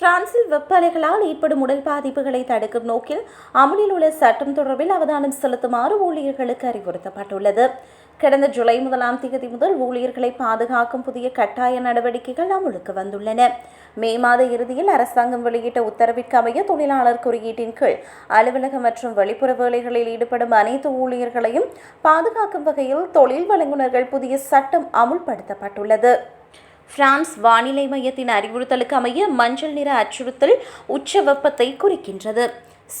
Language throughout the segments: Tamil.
வெப்ப அலைகளால் ஏற்படும் உடல் பாதிப்புகளை தடுக்கும் நோக்கில் அமலில் உள்ள சட்டம் தொடர்பில் அவதானம் செலுத்துமாறு ஊழியர்களுக்கு அறிவுறுத்தப்பட்டுள்ளது. கடந்த ஜூலை முதலாம் தேதி முதல் ஊழியர்களை பாதுகாக்கும் புதிய கட்டாய நடவடிக்கைகள் அமலுக்கு வந்துள்ளன. மே மாத இறுதியில் அரசாங்கம் வெளியிட்ட உத்தரவிற்கு அமைய தொழிலாளர் குறியீட்டின் கீழ் அலுவலகம் மற்றும் வெளிப்புற வேலைகளில் ஈடுபடும் அனைத்து ஊழியர்களையும் பாதுகாக்கும் வகையில் தொழில் வழங்குநர்கள் புதிய சட்டம் அமுல்படுத்தப்பட்டுள்ளது. பிரான்ஸ் வானிலை மையத்தின் அறிவுறுத்தலுக்கு அமைய மஞ்சள் நிற அச்சுறுத்தல் உச்ச வெப்பத்தை குறிக்கின்றது.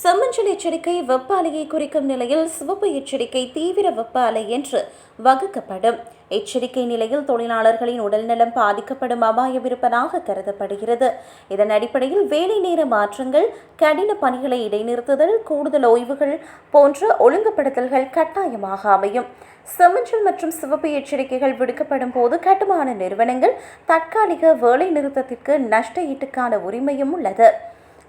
செம்மஞ்சள் எச்சரிக்கை வெப்ப அலையை குறிக்கும் நிலையில் சிவப்பு எச்சரிக்கை தீவிர வெப்ப அலை என்று வகுக்கப்படும். எச்சரிக்கை நிலையில் தொழிலாளர்களின் உடல்நலம் பாதிக்கப்படும் அபாயம் இருப்பதாக கருதப்படுகிறது. இதன் அடிப்படையில் வேலை நேர மாற்றங்கள் கடின பணிகளை இடைநிறுத்துதல் கூடுதல் ஓய்வுகள் போன்ற ஒழுங்குபடுத்தல்கள் கட்டாயமாக அமையும். செமஞ்சல் மற்றும் சிவப்பு எச்சரிக்கைகள் விடுக்கப்படும் போது கட்டுமான நிறுவனங்கள் தற்காலிக வேலை நிறுத்தத்திற்கு நஷ்ட ஈட்டுக்கான உரிமையும் உள்ளது.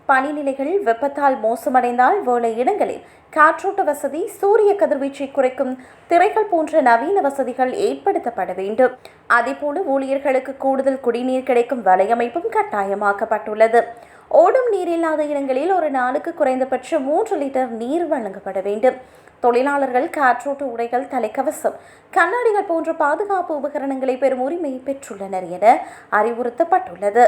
பனிநிலைகள் வெப்பத்தால் மோசமடைந்தால் வேலை இடங்களில் காற்றோட்ட வசதி சூரிய கதிர்வீச்சை குறைக்கும் திரைகள் போன்ற நவீன வசதிகள் ஏற்படுத்தப்பட வேண்டும். அதேபோல ஊழியர்களுக்கு கூடுதல் குடிநீர் கிடைக்கும் வலையமைப்பும் கட்டாயமாக்கப்பட்டுள்ளது. ஓடும் நீர் இல்லாத இடங்களில் ஒரு நாளுக்கு குறைந்தபட்சம் மூன்று லிட்டர் நீர் வழங்கப்பட வேண்டும். தொழிலாளர்கள் காற்றோட்ட உடைகள் தலைக்கவசம் கண்ணாடிகள் போன்ற பாதுகாப்பு உபகரணங்களை பெறும் உரிமை பெற்றுள்ளனர் என அறிவுறுத்தப்பட்டுள்ளது.